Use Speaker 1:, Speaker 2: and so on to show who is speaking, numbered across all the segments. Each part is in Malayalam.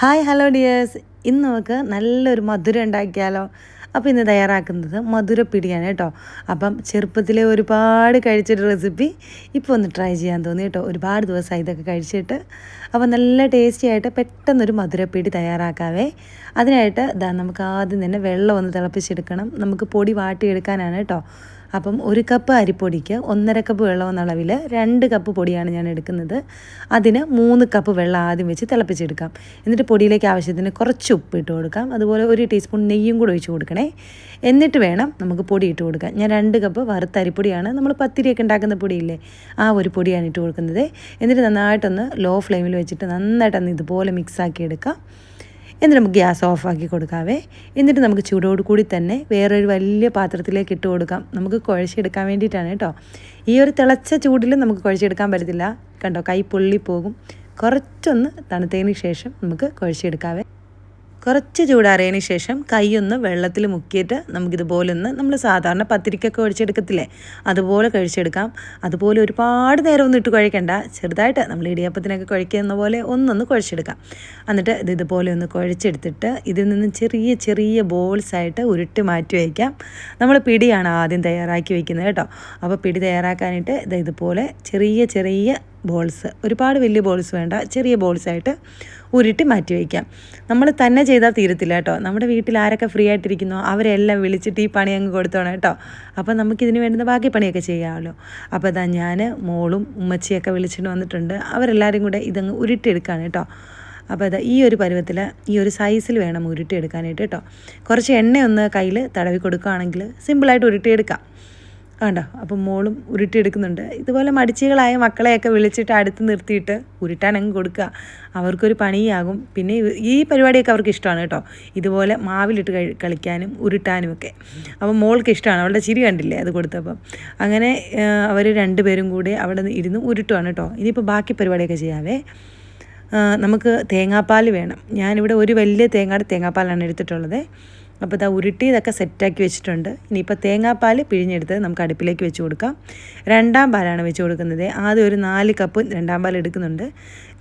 Speaker 1: Hi hello dears. ഇന്ന് നമുക്ക് നല്ലൊരു മധുരം ഉണ്ടാക്കിയാലോ? അപ്പോൾ ഇന്ന് തയ്യാറാക്കുന്നത് മധുരപ്പിടിയാണ് കേട്ടോ. അപ്പം ചെറുപ്പത്തിലെ ഒരുപാട് കഴിച്ചൊരു റെസിപ്പി ഇപ്പോൾ ഒന്ന് ട്രൈ ചെയ്യാൻ തോന്നി കേട്ടോ. ഒരുപാട് ദിവസമായി ഇതൊക്കെ കഴിച്ചിട്ട്. അപ്പോൾ നല്ല ടേസ്റ്റി ആയിട്ട് പെട്ടെന്നൊരു മധുരപ്പിടി തയ്യാറാക്കാവേ. അതിനായിട്ട് നമുക്ക് ആദ്യം തന്നെ വെള്ളം ഒന്ന് തിളപ്പിച്ചെടുക്കണം. നമുക്ക് പൊടി വാട്ടിയെടുക്കാനാണ് കേട്ടോ അപ്പം ഒരു കപ്പ് അരിപ്പൊടിക്ക് ഒന്നര കപ്പ് വെള്ളം എന്ന അളവിൽ രണ്ട് കപ്പ് പൊടിയാണ് ഞാൻ എടുക്കുന്നത്. അതിന് മൂന്ന് കപ്പ് വെള്ളം ആദ്യം വെച്ച് തിളപ്പിച്ചെടുക്കാം. എന്നിട്ട് പൊടിയിലേക്ക് ആവശ്യത്തിന് കുറച്ച് ഉപ്പ് ഇട്ട് കൊടുക്കാം. അതുപോലെ ഒരു ടീസ്പൂൺ നെയ്യും കൂടെ ഒഴിച്ച് കൊടുക്കണേ. എന്നിട്ട് വേണം നമുക്ക് പൊടി ഇട്ട് കൊടുക്കാൻ. ഞാൻ രണ്ട് കപ്പ് വറുത്ത അരിപ്പൊടിയാണ്. നമ്മൾ പത്തിരിയൊക്കെ ഉണ്ടാക്കുന്ന പൊടിയില്ലേ ആ ഒരു പൊടിയാണ് ഇട്ട് കൊടുക്കുന്നത്. എന്നിട്ട് നന്നായിട്ടൊന്ന് ലോ ഫ്ലെയിമിൽ വെച്ചിട്ട് നന്നായിട്ടൊന്ന് ഇതുപോലെ മിക്സാക്കി എടുക്കാം എന്നിട്ട് നമുക്ക് ഗ്യാസ് ഓഫാക്കി കൊടുക്കാവേ. എന്നിട്ട് നമുക്ക് ചൂടോട് കൂടി തന്നെ വേറൊരു വലിയ പാത്രത്തിലേക്ക് ഇട്ട് കൊടുക്കാം. നമുക്ക് കുഴച്ചെടുക്കാൻ വേണ്ടിയിട്ടാണ് കേട്ടോ. ഈ ഒരു തിളച്ച ചൂടിൽ നമുക്ക് കുഴച്ചെടുക്കാൻ പറ്റത്തില്ല. കണ്ടോ കൈ പൊള്ളിപ്പോകും കുറച്ചൊന്ന് തണുത്തതിന് ശേഷം നമുക്ക് കുഴച്ചെടുക്കാവേ. കുറച്ച് ചൂടാറിയതിന് ശേഷം കൈയൊന്ന് വെള്ളത്തിൽ മുക്കിയിട്ട് നമുക്കിതുപോലെ ഒന്ന് നമ്മൾ സാധാരണ പത്തിരിക്കൊക്കെ ഒഴിച്ചെടുക്കത്തില്ലേ? അതുപോലെ കഴിച്ചെടുക്കാം. അതുപോലെ ഒരുപാട് നേരം ഒന്നും ഇട്ട് കുഴക്കണ്ട. ചെറുതായിട്ട് നമ്മൾ ഇടിയപ്പത്തിനൊക്കെ കുഴക്കുന്ന പോലെ ഒന്നൊന്ന് കുഴച്ചെടുക്കാം. എന്നിട്ട് ഇത് ഇതുപോലെ ഒന്ന് കുഴച്ചെടുത്തിട്ട് ഇതിൽ നിന്ന് ചെറിയ ചെറിയ ബോൾസ് ആയിട്ട് ഉരുട്ടി മാറ്റി വയ്ക്കാം. നമ്മൾ പിടിയാണ് ആദ്യം തയ്യാറാക്കി വയ്ക്കുന്നത് കേട്ടോ. അപ്പോൾ പിടി തയ്യാറാക്കാനായിട്ട് ഇത് ഇതുപോലെ ചെറിയ ചെറിയ ബോൾസ് ഒരുപാട് വലിയ ബോൾസ് വേണ്ട ചെറിയ ബോൾസായിട്ട് ഉരുട്ടി മാറ്റി വയ്ക്കാം. നമ്മൾ തന്നെ ചെയ്താൽ തീരത്തില്ല കേട്ടോ. നമ്മുടെ വീട്ടിൽ ആരൊക്കെ ഫ്രീ ആയിട്ടിരിക്കുന്നു അവരെല്ലാം വിളിച്ചിട്ട് ഈ പണി അങ്ങ് കൊടുത്തോണം കേട്ടോ. അപ്പോൾ നമുക്ക് നമുക്കിതിന് വേണ്ടുന്ന ബാക്കി പണിയൊക്കെ ചെയ്യാമല്ലോ. അപ്പോൾ ഇതാ ഞാൻ മോളും ഉമ്മച്ചിയൊക്കെ വിളിച്ചിട്ട് വന്നിട്ടുണ്ട്. അവരെല്ലാവരും കൂടെ ഇതങ്ങ് ഉരുട്ടിയെടുക്കുകയാണ് കേട്ടോ. അപ്പോൾ അത് ഈ ഒരു പരുവത്തിൽ ഈ ഒരു സൈസിൽ വേണം ഉരുട്ടിയെടുക്കാനായിട്ട് കേട്ടോ. കുറച്ച് എണ്ണ ഒന്ന് കയ്യിൽ തടവി കൊടുക്കുകയാണെങ്കിൽ സിമ്പിളായിട്ട് ഉരുട്ടിയെടുക്കാം. കണ്ടോ അപ്പം മോളും ഉരുട്ടിയെടുക്കുന്നുണ്ട്. ഇതുപോലെ മടിച്ചികളായ മക്കളെയൊക്കെ വിളിച്ചിട്ട് അടുത്ത് നിർത്തിയിട്ട് ഉരുട്ടാൻ അങ്ങ് കൊടുക്കുക. അവർക്കൊരു പണിയാകും. പിന്നെ ഈ പരിപാടിയൊക്കെ അവർക്ക് ഇഷ്ടമാണ് കേട്ടോ. ഇതുപോലെ മാവിലിട്ട് കളിക്കാനും ഉരുട്ടാനും ഒക്കെ അപ്പം മോൾക്ക് ഇഷ്ടമാണ്. അവളുടെ ചിരി കണ്ടില്ലേ അത് കൊടുത്തപ്പം. അങ്ങനെ അവർ രണ്ടുപേരും കൂടി അവിടെ ഇരുന്ന് ഉരുട്ടുവാണ് കേട്ടോ. ഇനിയിപ്പോൾ ബാക്കി പരിപാടിയൊക്കെ ചെയ്യാവേ. നമുക്ക് തേങ്ങാപ്പാൽ വേണം. ഞാനിവിടെ ഒരു വലിയ തേങ്ങയുടെ തേങ്ങാപ്പാലാണ് എടുത്തിട്ടുള്ളത്. അപ്പോൾ ഇതാ ഉരുട്ടി ഇതൊക്കെ സെറ്റാക്കി വെച്ചിട്ടുണ്ട്. ഇനിയിപ്പോൾ തേങ്ങാപ്പാൽ പിഴിഞ്ഞെടുത്ത് നമുക്ക് അടുപ്പിലേക്ക് വെച്ച് കൊടുക്കാം. രണ്ടാം പാലാണ് വെച്ച് കൊടുക്കുന്നത്. ആദ്യം ഒരു നാല് കപ്പ് രണ്ടാം പാൽ എടുക്കുന്നുണ്ട്.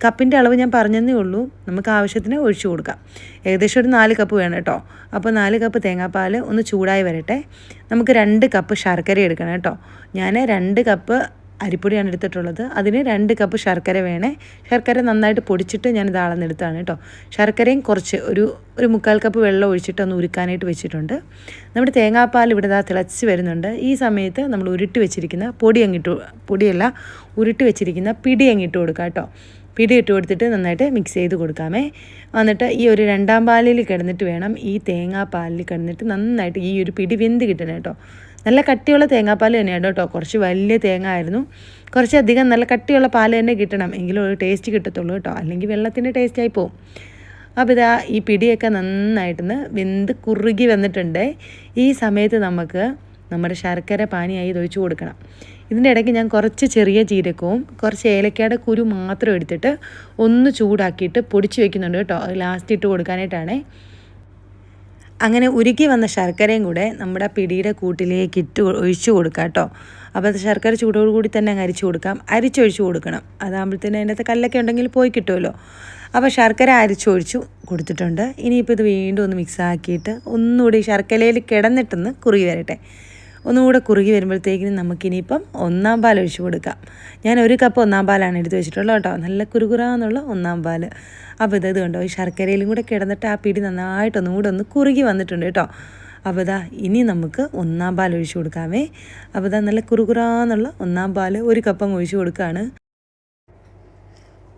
Speaker 1: കപ്പിന്റെ അളവ് ഞാൻ പറഞ്ഞതേ ഉള്ളൂ. നമുക്ക് ആവശ്യത്തിന് ഒഴിച്ചു കൊടുക്കാം. ഏകദേശം ഒരു നാല് കപ്പ് വേണം കേട്ടോ. അപ്പോൾ നാല് കപ്പ് തേങ്ങാപ്പാൽ ഒന്ന് ചൂടായി വരട്ടെ. നമുക്ക് രണ്ട് കപ്പ് ശർക്കര എടുക്കണം കേട്ടോ. ഞാൻ രണ്ട് കപ്പ് അരിപ്പൊടിയാണ് എടുത്തിട്ടുള്ളത്. അതിന് രണ്ട് കപ്പ് ശർക്കര വേണേ. ശർക്കര നന്നായിട്ട് പൊടിച്ചിട്ട് ഞാൻ ഇത് അളന്നെടുത്താണ് കേട്ടോ. ശർക്കരയും കുറച്ച് ഒരു ഒരു മുക്കാൽ കപ്പ് വെള്ളം ഒഴിച്ചിട്ട് ഒന്ന് ഉരുക്കാനായിട്ട് വെച്ചിട്ടുണ്ട്. നമ്മുടെ തേങ്ങാപ്പാൽ ഇവിടെ ദാ തിളച്ച് വരുന്നുണ്ട്. ഈ സമയത്ത് നമ്മൾ ഉരുട്ടി വെച്ചിരിക്കുന്ന പൊടി അങ്ങിട്ട് പൊടിയല്ല ഉരുട്ടി വെച്ചിരിക്കുന്ന പിടി അങ്ങിട്ട് കൊടുക്കുക കേട്ടോ. പിടി ഇട്ട് കൊടുത്തിട്ട് നന്നായിട്ട് മിക്സ് ചെയ്ത് കൊടുക്കാമേ. എന്നിട്ട് ഈ ഒരു രണ്ടാം പാലിൽ കിടന്നിട്ട് വേണം ഈ തേങ്ങാപ്പാലിൽ കിടന്നിട്ട് നന്നായിട്ട് ഈ ഒരു പിടി വെന്ത് കിട്ടണം കേട്ടോ നല്ല കട്ടിയുള്ള തേങ്ങാപ്പാൽ തന്നെയാണ് കേട്ടോ കുറച്ച് വലിയ തേങ്ങ ആയിരുന്നു. കുറച്ചധികം നല്ല കട്ടിയുള്ള പാൽ തന്നെ കിട്ടണം. എങ്കിലും ഒരു ടേസ്റ്റ് കിട്ടത്തുള്ളൂ കേട്ടോ അല്ലെങ്കിൽ വെള്ളത്തിന്റെ ടേസ്റ്റായി ആയിപ്പോവും അപ്പോൾ ഇതാ ഈ പിടിയൊക്കെ നന്നായിട്ടൊന്ന് വെന്ത് കുറുകി വന്നിട്ടുണ്ട്. ഈ സമയത്ത് നമുക്ക് നമ്മുടെ ശർക്കര പാനിയായി ഇതൊഴിച്ച് കൊടുക്കണം. ഇതിന്റെ ഇടയ്ക്ക് ഞാൻ കുറച്ച് ചെറിയ ജീരകവും കുറച്ച് ഏലക്കയുടെ കുരു മാത്രം എടുത്തിട്ട് ഒന്ന് ചൂടാക്കിയിട്ട് പൊടിച്ച് വെക്കുന്നുണ്ട് കേട്ടോ. അത് ലാസ്റ്റ് ഇട്ട് കൊടുക്കാനായിട്ടാണേ. അങ്ങനെ ഉരുക്കി വന്ന ശർക്കരയും കൂടെ നമ്മുടെ പിടിയുടെ കൂട്ടിലേക്ക് ഇട്ട് ഒഴിച്ചു കൊടുക്കാം കേട്ടോ. അപ്പോൾ ശർക്കര ചൂടോട് കൂടി തന്നെ അങ്ങ് അരിച്ചു കൊടുക്കാം. അരിച്ചൊഴിച്ചു കൊടുക്കണം. അതാകുമ്പോഴത്തേന് അതിനകത്ത് കല്ലൊക്കെ ഉണ്ടെങ്കിൽ പോയി കിട്ടുമല്ലോ. അപ്പോൾ ശർക്കര അരിച്ചൊഴിച്ചു കൊടുത്തിട്ടുണ്ട്. ഇനിയിപ്പോൾ ഇത് വീണ്ടും ഒന്ന് മിക്സാക്കിയിട്ട് ഒന്നുകൂടി ശർക്കരയിൽ കിടന്നിട്ടൊന്ന് കുറുകി വരട്ടെ. ഒന്നുകൂടെ കുറുകി വരുമ്പോഴത്തേക്കിനും നമുക്കിനിയിപ്പം ഒന്നാം പാൽ ഒഴിച്ചു കൊടുക്കാം. ഞാൻ ഒരു കപ്പ് ഒന്നാം പാലാണ് എടുത്ത് വെച്ചിട്ടുള്ളത് കേട്ടോ. നല്ല കുറുകുറാന്നുള്ള ഒന്നാം പാൽ അപ്പോൾ ഇത് കണ്ടോ ഈ ശർക്കരയിലും കൂടെ കിടന്നിട്ട് ആ പിടി നന്നായിട്ടൊന്നും കൂടെ ഒന്ന് കുറുകി വന്നിട്ടുണ്ട് കേട്ടോ. അപ്പോൾ ഇതാ ഇനി നമുക്ക് ഒന്നാം പാൽ ഒഴിച്ചു കൊടുക്കാമേ. അപ്പോൾ ഇതാ നല്ല കുറുകുറാന്നുള്ള ഒന്നാം പാൽ ഒരു കപ്പം ഒഴിച്ചു കൊടുക്കുകയാണ്.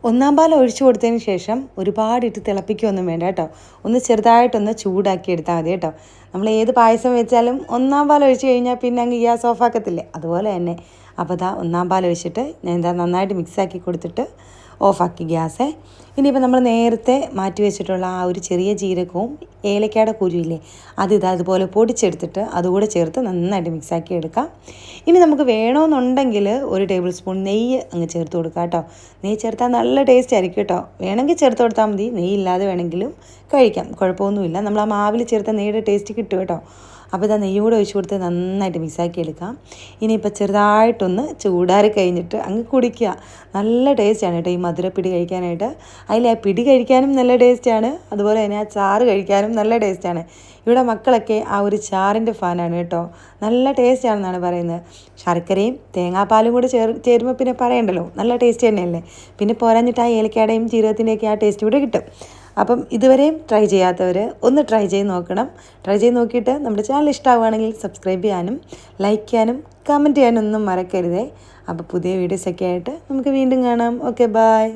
Speaker 1: ഒന്നാം പാൽ ഒഴിച്ചു കൊടുത്തതിന് ശേഷം ഒരുപാട് ഇട്ട് തിളപ്പിക്കുകയൊന്നും വേണ്ട കേട്ടോ. ഒന്ന് ചെറുതായിട്ടൊന്ന് ചൂടാക്കി എടുത്താൽ മതി കേട്ടോ. നമ്മൾ ഏത് പായസം വെച്ചാലും ഒന്നാം പാൽ ഒഴിച്ച് കഴിഞ്ഞാൽ പിന്നെ അങ്ങ് ഗ്യാസ് ഓഫാക്കത്തില്ലേ അതുപോലെ തന്നെ. അപ്പോൾ ഇതാ ഒന്നാം പാൽ ഒഴിച്ചിട്ട് ഞാൻ എന്താ നന്നായിട്ട് മിക്സാക്കി കൊടുത്തിട്ട് ഓഫാക്കി ഗ്യാസേ. ഇനിയിപ്പോൾ നമ്മൾ നേരത്തെ മാറ്റി വെച്ചിട്ടുള്ള ആ ഒരു ചെറിയ ജീരകവും ഏലക്കയുടെ കുരുവില്ലേ അത് ഇത് അതുപോലെ പൊടിച്ചെടുത്തിട്ട് അതുകൂടെ ചേർത്ത് നന്നായിട്ട് മിക്സാക്കി എടുക്കാം. ഇനി നമുക്ക് വേണമെന്നുണ്ടെങ്കിൽ ഒരു ടേബിൾ സ്പൂൺ നെയ്യ് അങ്ങ് ചേർത്ത് കൊടുക്കാം കേട്ടോ. നെയ്യ് ചേർത്താൽ നല്ല ടേസ്റ്റ് ആയിരിക്കും കേട്ടോ. വേണമെങ്കിൽ ചേർത്ത് കൊടുത്താൽ മതി. നെയ്യ് ഇല്ലാതെ വേണമെങ്കിലും കഴിക്കാം. കുഴപ്പമൊന്നുമില്ല. നമ്മൾ ആ മാവിൽ ചേർത്ത നെയ്യുടെ ടേസ്റ്റ് കിട്ടും കേട്ടോ. അപ്പോൾ ഇതാ നെയ്യും കൂടെ ഒഴിച്ച് കൊടുത്ത് നന്നായിട്ട് മിക്സാക്കി എടുക്കാം. ഇനിയിപ്പോൾ ചെറുതായിട്ടൊന്ന് ചൂടാറി കഴിഞ്ഞിട്ട് അങ്ങ് കുടിക്കുക. നല്ല ടേസ്റ്റാണ് കേട്ടോ ഈ മധുരപ്പിടി കഴിക്കാനായിട്ട്. അതിൽ ആ പിടി കഴിക്കാനും നല്ല ടേസ്റ്റാണ്. അതുപോലെ തന്നെ ആ ചാറ് കഴിക്കാനും നല്ല ടേസ്റ്റാണ്. ഇവിടെ മക്കളൊക്കെ ആ ഒരു ചാറിന്റെ ഫാനാണ് കേട്ടോ. നല്ല ടേസ്റ്റാണെന്നാണ് പറയുന്നത്. ശർക്കരയും തേങ്ങാപ്പാലും കൂടെ ചേർ ചേരുമ്പോൾ പിന്നെ പറയണ്ടല്ലോ നല്ല ടേസ്റ്റ് തന്നെയല്ലേ? പിന്നെ പോരാഞ്ഞിട്ട് ആ ഏലക്കാടയും ജീരകത്തിന്റെയൊക്കെ ആ ടേസ്റ്റ് കൂടെ കിട്ടും. അപ്പം ഇതുവരെയും ട്രൈ ചെയ്യാത്തവർ ഒന്ന് ട്രൈ ചെയ്ത് നോക്കണം. ട്രൈ ചെയ്ത് നോക്കിയിട്ട് നമ്മുടെ ചാനൽ ഇഷ്ടമാവുകയാണെങ്കിൽ സബ്സ്ക്രൈബ് ചെയ്യാനും ലൈക്ക് ചെയ്യാനും കമന്റ് ചെയ്യാനും ഒന്നും മറക്കരുതേ. അപ്പോൾ പുതിയ വീഡിയോസൊക്കെ ആയിട്ട് നമുക്ക് വീണ്ടും കാണാം. Okay bye